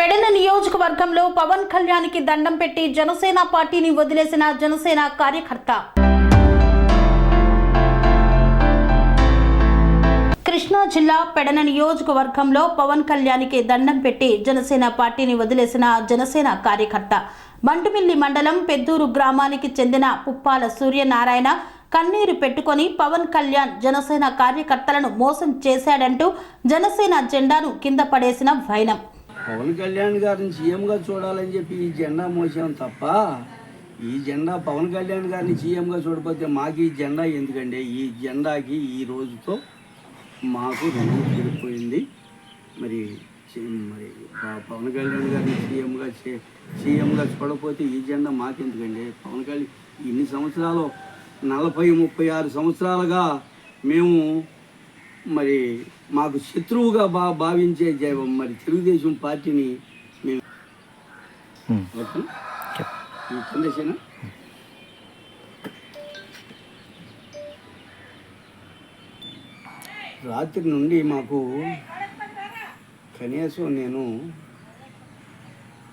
పెడన నియోజకవర్గంలో పవన్ కళ్యాణ్కి దండం పెట్టి జనసేన పార్టీని వదిలేసిన జనసేన కార్యకర్త. కృష్ణా జిల్లా పెడన నియోజకవర్గంలో పవన్ కళ్యాణ్కి దండం పెట్టి జనసేన పార్టీని వదిలేసిన జనసేన కార్యకర్త. బంటుమిల్లి మండలం పెద్దూరు గ్రామానికి చెందిన పుప్పాల సూర్యనారాయణ కన్నీరు పెట్టుకొని పవన్ కళ్యాణ్ జనసేన కార్యకర్తలను మోసం చేశాడంటూ జనసేన జెండాను కింద పడేసిన వైనం. పవన్ కళ్యాణ్ గారిని సీఎంగా చూడాలని చెప్పి ఈ జెండా మోసాం తప్ప ఈ జెండా పవన్ కళ్యాణ్ గారిని సీఎంగా చూడకపోతే మాకు ఈ జెండా ఎందుకండి? ఈ జెండాకి ఈ రోజుతో మాకు తిరిగిపోయింది మరి మరి పవన్ కళ్యాణ్ గారిని సీఎంగా సీఎంగా చూడకపోతే ఈ జెండా మాకెందుకండి? పవన్ కళ్యాణ్ ఇన్ని సంవత్సరాలు నలభై ముప్పై ఆరు సంవత్సరాలుగా మేము మరి మాకు శత్రువుగా బా భావించే మరి తెలుగుదేశం పార్టీని మేము సందేశనా రాత్రి నుండి మాకు కనీసం నేను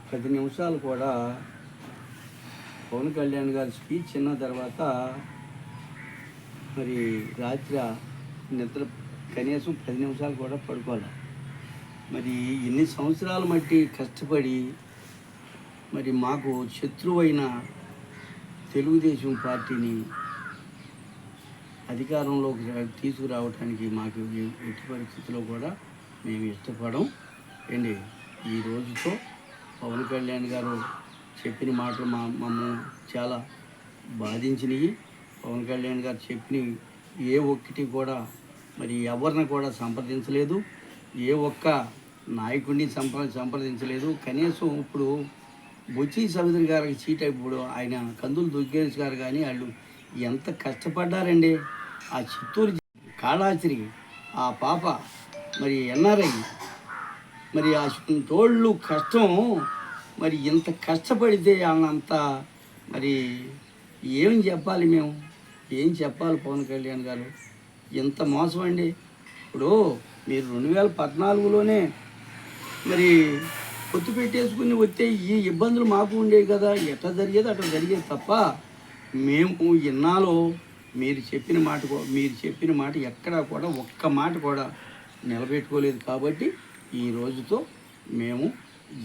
పది నిమిషాలు కూడా పవన్ కళ్యాణ్ గారి స్పీచ్ విన్న తర్వాత మరి రాత్రి నిద్ర కనీసం పది నిమిషాలు కూడా పడుకోవాలి మరి ఎన్ని సంవత్సరాలు మట్టి కష్టపడి మరి మాకు శత్రువైన తెలుగుదేశం పార్టీని అధికారంలోకి తీసుకురావడానికి మాకు ఎట్టి పరిస్థితుల్లో కూడా మేము ఇష్టపడం అండి. ఈ రోజుతో పవన్ కళ్యాణ్ గారు చెప్పిన మాటలు మా మమ్మల్ని చాలా బాధించినవి పవన్ కళ్యాణ్ గారు చెప్పిన ఏ ఒక్కటి కూడా మరి ఎవరిని కూడా సంప్రదించలేదు. ఏ ఒక్క నాయకుడిని సంప్ర సంప్రదించలేదు. కనీసం ఇప్పుడు బొచ్చి చౌదరి గారికి సీట్ ఇప్పుడు ఆయన కందులు దుర్గేష్ గారు కానీ వాళ్ళు ఎంత కష్టపడ్డారండి. ఆ చిత్తూరు జి- కాళాశ్రీ ఆ పాప మరి ఎన్ఆర్ఐ మరి ఆ తోళ్ళు కష్టం. మరి ఇంత కష్టపడితే అన్నంత మరి ఏం చెప్పాలి మేము? ఏం చెప్పాలి పవన్ కళ్యాణ్ గారు? ఇంత మోసం అండి? ఇప్పుడు మీరు రెండు వేల పద్నాలుగులోనే మరి పొత్తు పెట్టేసుకుని వస్తే ఈ ఇబ్బందులు మాకు ఉండేవి కదా. ఎట్లా జరిగేది అట్లా జరిగేది తప్ప మేము ఇన్నాళ్ళు మీరు చెప్పిన మాట మీరు చెప్పిన మాట ఎక్కడా కూడా ఒక్క మాట కూడా నిలబెట్టుకోలేదు కాబట్టి ఈ రోజుతో మేము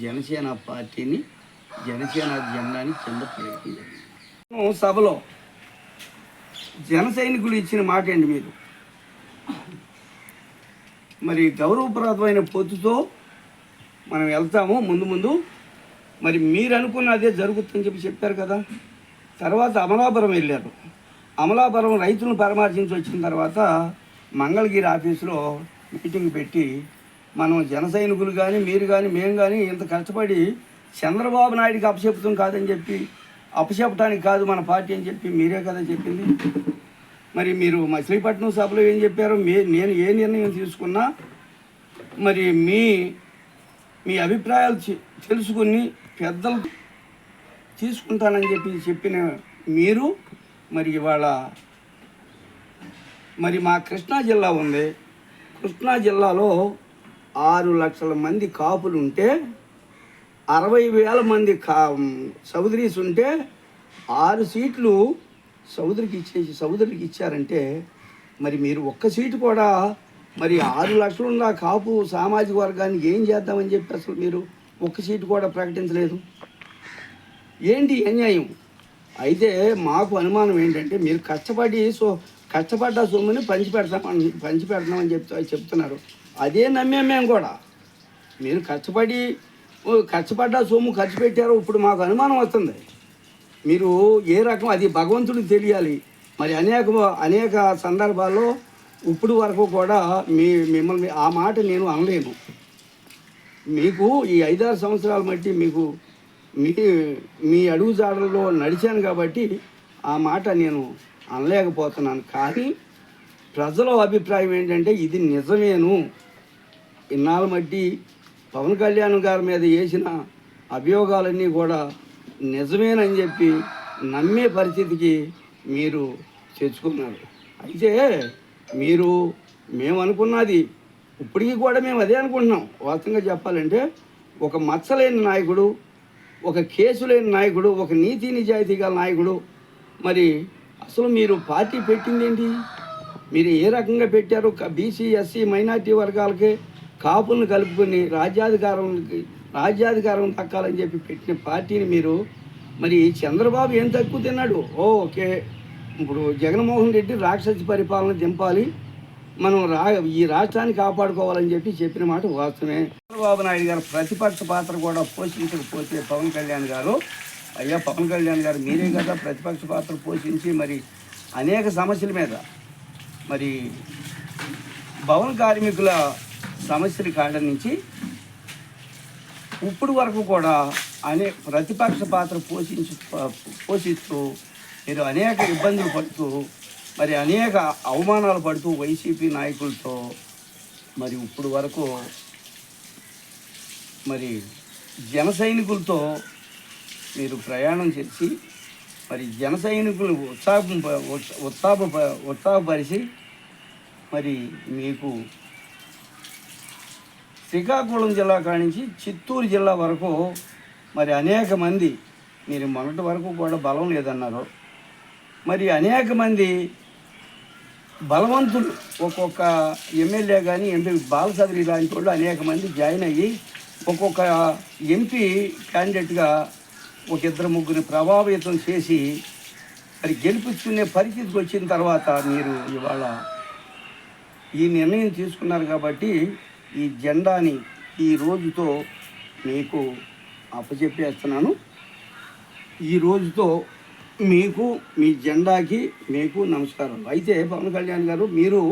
జనసేన పార్టీని జనసేన జెండాని కింద పడేది సభలో జన సైనికులు ఇచ్చిన మాట అండి మీరు. మరి గౌరవప్రదమైన పొత్తుతో మనం వెళ్తాము ముందు ముందు. మరి మీరు అనుకున్న అదే జరుగుతుందని చెప్పి చెప్పారు కదా. తర్వాత అమలాపురం వెళ్ళారు. అమలాపురం రైతులను పరామర్శించి వచ్చిన తర్వాత మంగళగిరి ఆఫీసులో మీటింగ్ పెట్టి మనం జన సైనికులు కానీ మీరు కానీ మేము కానీ ఇంత కష్టపడి చంద్రబాబు నాయుడికి అప్పచెప్తాం కాదని చెప్పి అప్పచెప్పడానికి కాదు మన పార్టీ అని చెప్పి మీరే కదా చెప్పింది. మరి మీరు మచిలీపట్నం సభలో ఏం చెప్పారో మీ నేను ఏ నిర్ణయం తీసుకున్నా మరి మీ మీ అభిప్రాయాలు తెలుసుకుని పెద్దలు తీసుకుంటానని చెప్పి చెప్పిన మీరు మరి ఇవాళ మరి మా కృష్ణా జిల్లా ఉంది. కృష్ణా జిల్లాలో ఆరు లక్షల మంది కాపులు ఉంటే అరవై వేల మంది కా సౌదరీస్ ఉంటే ఆరు సీట్లు సౌదరికి ఇచ్చేసి సౌదరికి ఇచ్చారంటే మరి మీరు ఒక్క సీటు కూడా మరి ఆరు లక్షలున్న కాపు సామాజిక వర్గానికి ఏం చేద్దామని చెప్పి అసలు మీరు ఒక్క సీటు కూడా ప్రకటించలేదు? ఏంటి అన్యాయం? అయితే మాకు అనుమానం ఏంటంటే మీరు కష్టపడి సో కష్టపడ్డ సొమ్ముని పంచిపెడతామని పంచిపెడతామని చెప్తా చెప్తున్నారు. అదే నమ్మాం మేము కూడా. మీరు కష్టపడి కష్టపడ్డ సొమ్ము ఖర్చు పెట్టారో ఇప్పుడు మాకు అనుమానం వస్తుంది. మీరు ఏ రకం అది భగవంతుడికి తెలియాలి. మరి అనేక అనేక సందర్భాల్లో ఇప్పుడు వరకు కూడా మీ మిమ్మల్ని ఆ మాట నేను అనలేను. మీకు ఈ ఐదారు సంవత్సరాలు మట్టి మీకు మీ మీ అడుగుజాడల్లో నడిచాను కాబట్టి ఆ మాట నేను అనలేకపోతున్నాను. కానీ ప్రజల అభిప్రాయం ఏంటంటే ఇది నిజమేను. ఇన్నాళ్ళ మట్టి పవన్ కళ్యాణ్ గారి మీద వేసిన అభియోగాలన్నీ కూడా నిజమేనని చెప్పి నమ్మే పరిస్థితికి మీరు తెచ్చుకున్నారు. అయితే మీరు మేము అనుకున్నది ఇప్పటికీ కూడా మేము అదే అనుకుంటున్నాం. వాస్తవంగా చెప్పాలంటే ఒక మచ్చలేని నాయకుడు ఒక కేసు లేని నాయకుడు ఒక నీతి నిజాయితీ గల నాయకుడు మరి అసలు మీరు పార్టీ పెట్టిందేంటి? మీరు ఏ రకంగా పెట్టారు? బీసీ ఎస్సీ మైనార్టీ వర్గాలకి కాపులను కలుపుకొని రాజ్యాధికారం రాజ్యాధికారం దక్కాలని చెప్పి పెట్టిన పార్టీని మీరు మరి చంద్రబాబు ఏం తక్కువ తిన్నాడు? ఓ, ఓకే ఇప్పుడు జగన్మోహన్ రెడ్డి రాక్షసి పరిపాలన దింపాలి మనం రా ఈ రాష్ట్రాన్ని కాపాడుకోవాలని చెప్పి చెప్పిన మాట వాస్తవమే. చంద్రబాబు నాయుడు గారు ప్రతిపక్ష పాత్ర కూడా పోషించకపోతే పవన్ కళ్యాణ్ గారు అయ్యా పవన్ కళ్యాణ్ గారు మీరే కదా ప్రతిపక్ష పాత్ర పోషించి మరి అనేక సమస్యల మీద మరి భవన కార్మికుల సమస్యల కాడ నుంచి ఇప్పుడు వరకు కూడా అనే ప్రతిపక్ష పాత్ర పోషించు పోషిస్తూ మీరు అనేక ఇబ్బందులు పడుతూ మరి అనేక అవమానాలు పడుతూ వైసీపీ నాయకులతో మరి ఇప్పుడు వరకు మరి జన సైనికులతో మీరు ప్రయాణం చేసి మరి జన సైనికులు ఉత్సాహం ఉత్సాహ ఉత్సాహపరిచి మరి మీకు శ్రీకాకుళం జిల్లా కానించి చిత్తూరు జిల్లా వరకు మరి అనేక మంది మీరు మొన్నటి వరకు కూడా బలం లేదన్నారు. మరి అనేక మంది బలవంతులు ఒక్కొక్క ఎమ్మెల్యే కానీ ఎంపీ బాలసదరి లాంటి వాళ్ళు అనేక మంది జాయిన్ అయ్యి ఒక్కొక్క ఎంపీ క్యాండిడేట్గా ఒక ఇద్దరు ముగ్గురిని ప్రభావితం చేసి మరి గెలిపించుకునే పరిస్థితికి వచ్చిన తర్వాత మీరు ఇవాళ ఈ నిర్ణయం తీసుకున్నారు కాబట్టి ఈ జెండాని ఈ రోజుతో మీకు అప్పచెప్పేస్తున్నాను. ఈ రోజుతో మీకు మీ జెండాకి మీకు నమస్కారం. అయితే పవన్ కళ్యాణ్ గారు మీరు